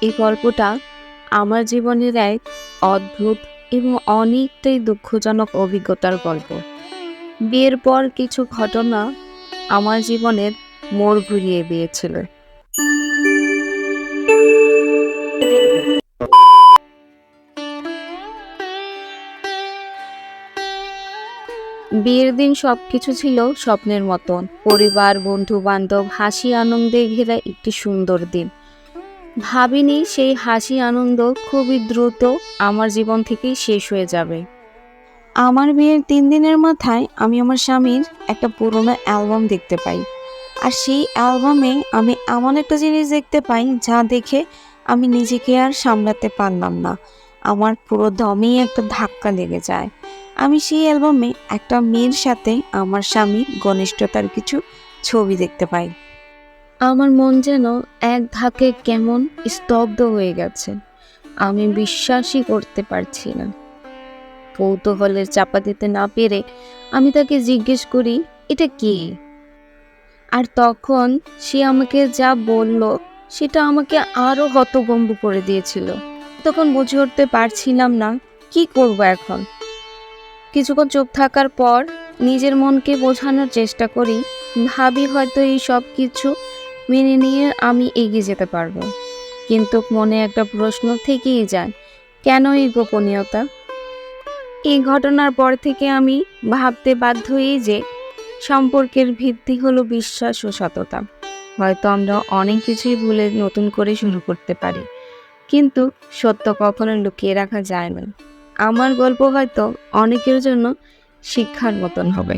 এই গল্পটা আমার জীবনের এক অদ্ভুত এবং অনেকটাই দুঃখজনক অভিজ্ঞতার গল্প। বিয়ের পর কিছু ঘটনা আমার জীবনের মোড় ঘুরিয়ে দিয়েছিল। বিয়ের দিন সবকিছু ছিল স্বপ্নের মতন। পরিবার বন্ধু বান্ধব হাসি, আনন্দে ঘেরা একটি সুন্দর দিন। ভাবিনি সেই হাসি আনন্দ খুবই দ্রুত আমার জীবন থেকেই শেষ হয়ে যাবে। আমার বিয়ের তিন দিনের মাথায় আমি আমার স্বামীর একটা পুরোনো অ্যালবাম দেখতে পাই। আর সেই অ্যালবামে আমি এমন একটা জিনিস দেখতে পাই যা দেখে আমি নিজেকে আর সামলাতে পারলাম না। আমার পুরো দমেই একটা ধাক্কা লেগে যায়। আমি সেই অ্যালবামে একটা মেয়ের সাথে আমার স্বামীর ঘনিষ্ঠতার কিছু ছবি দেখতে পাই। আমার মন যেন এক ধাকে কেমন স্তব্ধ হয়ে গেছে। আমি বিশ্বাসই করতে পারছি না। কৌতূহলের চাপা দিতে না পেরে আমি তাকে জিজ্ঞেস করি, এটা কি? আর তখন সে আমাকে যা বলল, সেটা আমাকে আরও হতভম্ব করে দিয়েছিল। তখন বুঝে উঠতে পারছিলাম না, কি করব এখন? কিছুক্ষণ চুপ থাকার পর নিজের মনকে বোঝানোর চেষ্টা করি, ভাবি হয়তো এই সব কিছু মেনে নিয়ে আমি এগিয়ে যেতে পারব। কিন্তু মনে একটা প্রশ্ন থেকেই যায়, কেন এই গোপনীয়তা? এই ঘটনার পর থেকে আমি ভাবতে বাধ্য বাধ্যই যে সম্পর্কের ভিত্তি হলো বিশ্বাস ও সততা। হয়তো আমরা অনেক কিছুই ভুলে নতুন করে শুরু করতে পারি, কিন্তু সত্য কখনো লুকিয়ে রাখা যায় না। আমার গল্প হয়তো অনেকের জন্য শিক্ষার মতন হবে।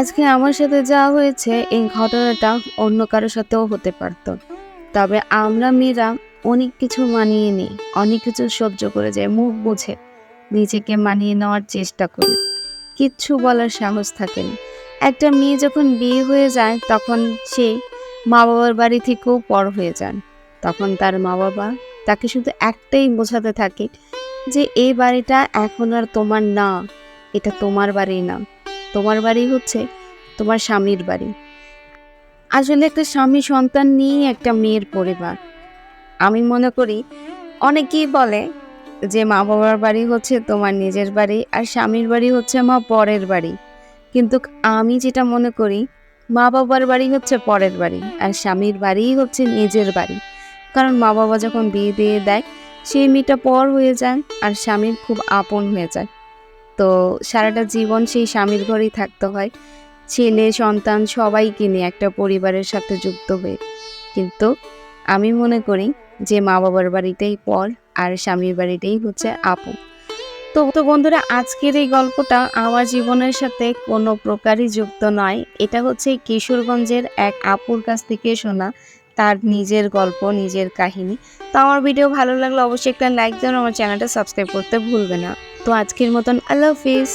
আজকে আমার সাথে যা হয়েছে, এই ঘটনাটা অন্য কারোর সাথেও হতে পারত। তবে আমরা মেয়েরা অনেক কিছু মানিয়ে নিই, অনেক কিছু সহ্য করে যায়, মুখ বুঝে নিজেকে মানিয়ে নেওয়ার চেষ্টা করি। কিচ্ছু বলার সাহস থাকে না। একটা মেয়ে যখন বিয়ে হয়ে যায়, তখন সে মা বাবার বাড়ি থেকেও পর হয়ে যান তখন তার মা বাবা তাকে শুধু একটাই বোঝাতে থাকে যে, এই বাড়িটা এখন আর তোমার না, এটা তোমার বাড়ি না। তোমার বাড়ি হচ্ছে তোমার স্বামীর বাড়ি। আসলে একটা স্বামী সন্তান নিয়ে একটা মেয়ের পরিবার। আমি মনে করি অনেকেই বলে যে মা বাবার বাড়ি হচ্ছে তোমার নিজের বাড়ি আর স্বামীর বাড়ি হচ্ছে মা পরের বাড়ি। কিন্তু আমি যেটা মনে করি মা বাবার বাড়ি হচ্ছে পরের বাড়ি আর স্বামীর বাড়িই হচ্ছে নিজের বাড়ি। কারণ মা বাবা যখন বিয়ে দিয়ে দেয়, সেই মেয়েটা পর হয়ে যায় আর স্বামীর খুব আপন হয়ে যায়। তো সারাটা জীবন সেই স্বামীর ঘরেই থাকতে হয়। ছেলে, সন্তান সবাইকে নিয়ে একটা পরিবারের সাথে যুক্ত হয়ে কিন্তু আমি মনে করি যে মা বাবার বাড়িতেই পর আর স্বামীর বাড়িতেই হচ্ছে আপন তো তো বন্ধুরা, আজকের এই গল্পটা আমার জীবনের সাথে কোনো প্রকারই যুক্ত নয়। এটা হচ্ছে কিশোরগঞ্জের এক আপুর কাছ থেকে শোনা তার নিজের গল্প, নিজের কাহিনী। তো আমার ভিডিও ভালো লাগলে অবশ্যই একটা লাইক দেন আমার চ্যানেলটা সাবস্ক্রাইব করতে ভুলবে না। তো আজকের মতন আল্লাহ হাফিজ।